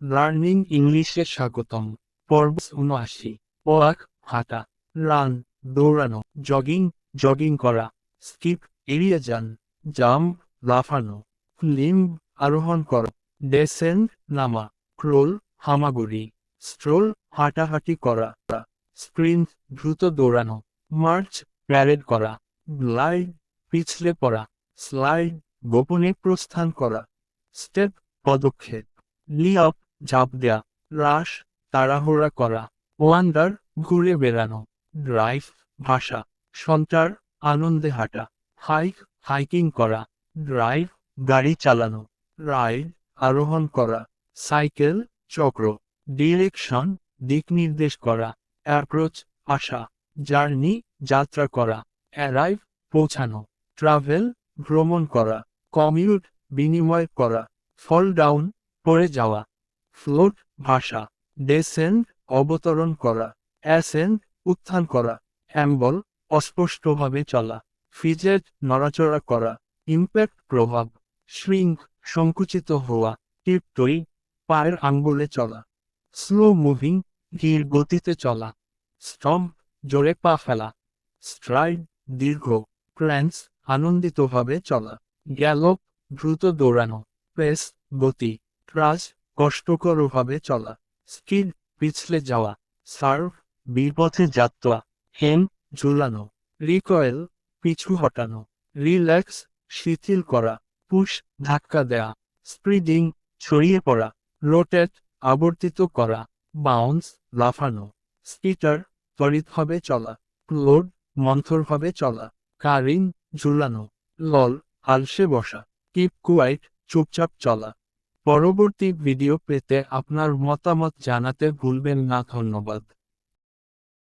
Learning ইংলিশে স্বাগতম। পর্ব উনআশি ওয়াক হাঁটা, রান, দৌড়ানো জগিং জগিং করা স্কিপ এড়িয়ে যান জাম্প লাফানো লিম্ব আরোহণ করা ডেসেন্ড নামা ক্রোল হামাগুড়ি স্ট্রোল হাঁটাহাঁটি করা স্প্রিন্ট দ্রুত দৌড়ানো মার্চ প্যারেড করা গ্লাইড পিছলে পড়া স্লাইড গোপনে প্রস্থান করা স্টেপ পদক্ষেপ লিঅপ ঝাঁপ দেয়া রাশ তাড়াহুড়া করা, ওয়ান্ডার ঘুরে বেড়ানো, ড্রাইভ ভাষা সন্টার আনন্দে হাঁটা, হাইক, হাইকিং করা, ড্রাইভ, গাড়ি চালানো, রাইড, আরোহণ করা, সাইকেল, চক্র, ডিরেকশন, দিক নির্দেশ করা, অ্যাপ্রোচ, আসা, জার্নি, যাত্রা করা, অ্যারাইভ, পৌঁছানো, ট্রাভেল, ভ্রমণ করা, কমিউট, বিনিময় করা, ফল ডাউন, পড়ে যাওয়া ফ্লোট, ভাষা। ডেসেন্ড অবতরণ করা। অ্যাসেন্ড উত্থান করা। অ্যাম্বল, অস্পষ্টভাবে চলা। ফিজেট, নড়াচড়া করা। ইম্প্যাক্ট, প্রভাব। শ্রিঙ্ক সংকুচিত হওয়া। টিপটই, পায়ের আঙ্গুলে চলা। স্লো মুভিং, ধীর গতিতে চলা। স্টম্প জোরে পা ফেলা। স্ট্রাইড, দীর্ঘ। ক্র্যান্স আনন্দিতভাবে চলা। গ্যালপ, দ্রুত দৌড়ানো। পেস, গতি। ট্রাস কষ্টকরভাবে চলা। স্কিড পিছলে যাওয়া। সার্ভ বিপথে যাত্রা। হেম, ঝুলানো। রিকয়েল, পিছু হটানো। রিল্যাক্স, শিথিল করা। পুশ, ধাক্কা দেয়া। স্প্রিডিং ছড়িয়ে পড়া। রোটেট, আবর্তিত করা। বাউন্স, লাফানো। স্কিটার, ত্বরিতভাবে চলা। ক্লোড মন্থরভাবে চলা। কারিং ঝুলানো। লল আলসে বসা। কিপ কুয়াইট, চুপচাপ চলা। পরবর্তী ভিডিও পেতে আপনার মতামত জানাতে ভুলবেন না ধন্যবাদ।